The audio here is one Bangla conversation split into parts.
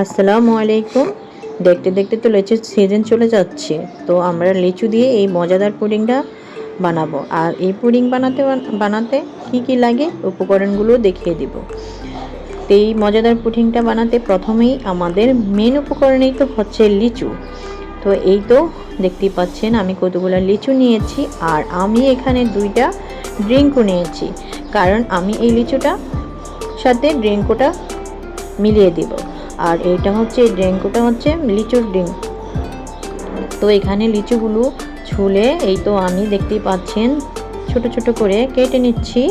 আসসালামু আলাইকুম। দেখতে দেখতে তো লিচুর সিজন চলে যাচ্ছে। তো আমরা লিচু দিয়ে এই মজাদার পুডিংটা বানাবো। আর এই পুডিং বানাতে বানাতে কি কি লাগে উপকরণগুলো দেখিয়ে দিব। তো এই মজাদার পুডিংটা বানাতে প্রথমেই আমাদের মেন উপকরণেই তো হচ্ছে লিচু। তো এই তো দেখতেই পাচ্ছেন আমি কতগুলো লিচু নিয়েছি আর আমি এখানে দুইটা ড্রিঙ্কও নিয়েছি। কারণ আমি এই লিচুটা সাথে ড্রিঙ্কটা মিলিয়ে দিব। আর এটা হচ্ছে, এই ড্রিঙ্কটা হচ্ছে লিচুর ড্রিঙ্ক তো এখানে লিচুগুলো ছুলে, এই তো আমি দেখতেই পাচ্ছেন, ছোট ছোট করে কেটে নিচ্ছি।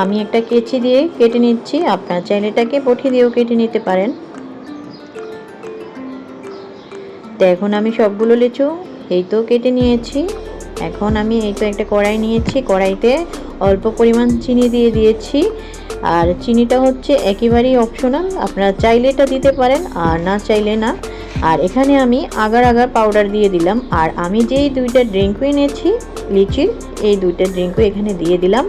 আমি একটা কেচি দিয়ে কেটে নিচ্ছি, আপনার চাইলে এটাকে দিয়েও কেটে নিতে পারেন। তো এখন আমি সবগুলো লিচু, এই তো কেটে নিয়েছি। এখন আমি এই তো একটা কড়াই নিয়েছি, কড়াইতে অল্প পরিমাণ চিনি দিয়ে দিয়েছি। আর চিনিটা হচ্ছে একেবারেই অপশনাল আপনারা চাইলে এটা দিতে পারেন আর না চাইলে না। আর এখানে আমি আগার আগার পাউডার দিয়ে দিলাম। আর আমি যেই দুইটা ড্রিঙ্কও এনেছি, লিচির, এই দুইটা ড্রিঙ্কও এখানে দিয়ে দিলাম।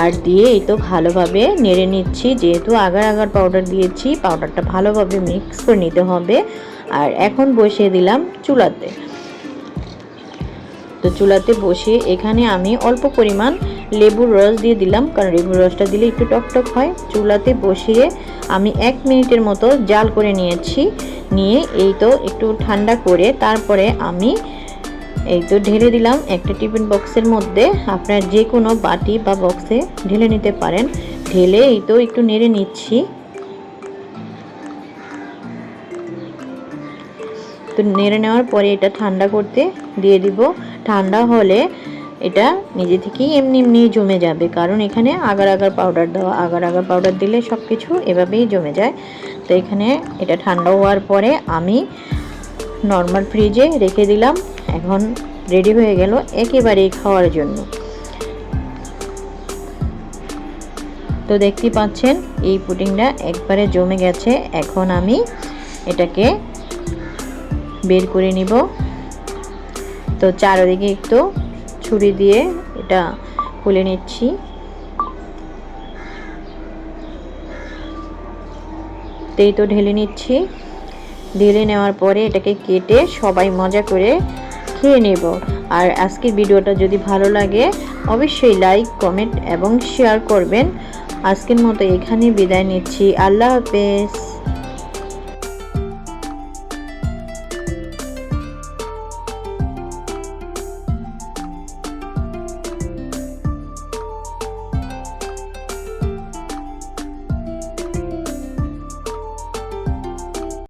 আর দিয়ে এই তো ভালোভাবে নেড়ে নিচ্ছি, যেহেতু আগার আগার পাউডার দিয়েছি পাউডারটা ভালোভাবে মিক্স করে নিতে হবে। আর এখন বসিয়ে দিলাম চুলাতে। তো চুলাতে বসিয়ে এখানে আমি অল্প পরিমাণ লেবুর রস দিয়ে দিলাম, কারণ লেবুর রসটা দিলে একটু টকটক হয়। চুলাতে বসিয়ে আমি এক মিনিটের মতো জাল করে নিয়েছি, নিয়ে এই তো একটু ঠান্ডা করে তারপরে আমি এই তো ঢেলে দিলাম একটা টিফিন বক্সের মধ্যে। আপনার যে কোনো বাটি বা বক্সে ঢেলে নিতে পারেন। ঢেলে এই তো একটু নেড়ে নিচ্ছি। তো নেড়ে নেওয়ার পরে এটা ঠান্ডা করতে দিয়ে দিব। ঠান্ডা হলে এটা নিজে থেকেই এমনি এমনি জমে যাবে। কারণ এখানে আগার আগার পাউডার দেওয়া, আগার আগার পাউডার দিলে সব কিছু এভাবেই জমে যায়। তো এখানে এটা ঠান্ডা হওয়ার পরে আমি নর্মাল ফ্রিজে রেখে দিলাম। এখন রেডি হয়ে গেল একেবারেই খাওয়ার জন্য। তো দেখতে পাচ্ছেন, এই পুডিংটা একবারে জমে গেছে। এখন আমি এটাকে বের করে নিব। তো চারিদিকে একটু ছুরি দিয়ে এটা খুলে নিচ্ছি। তো এই তো ঢেলে নিচ্ছি। ঢেলে নেওয়ার পরে এটাকে কেটে সবাই মজা করে খেয়ে নেব। আর আজকের ভিডিওটা যদি ভালো লাগে, অবশ্যই লাইক, কমেন্ট এবং শেয়ার করবেন। আজকের মতো এখানে বিদায় নিচ্ছি। আল্লাহ হাফেজ।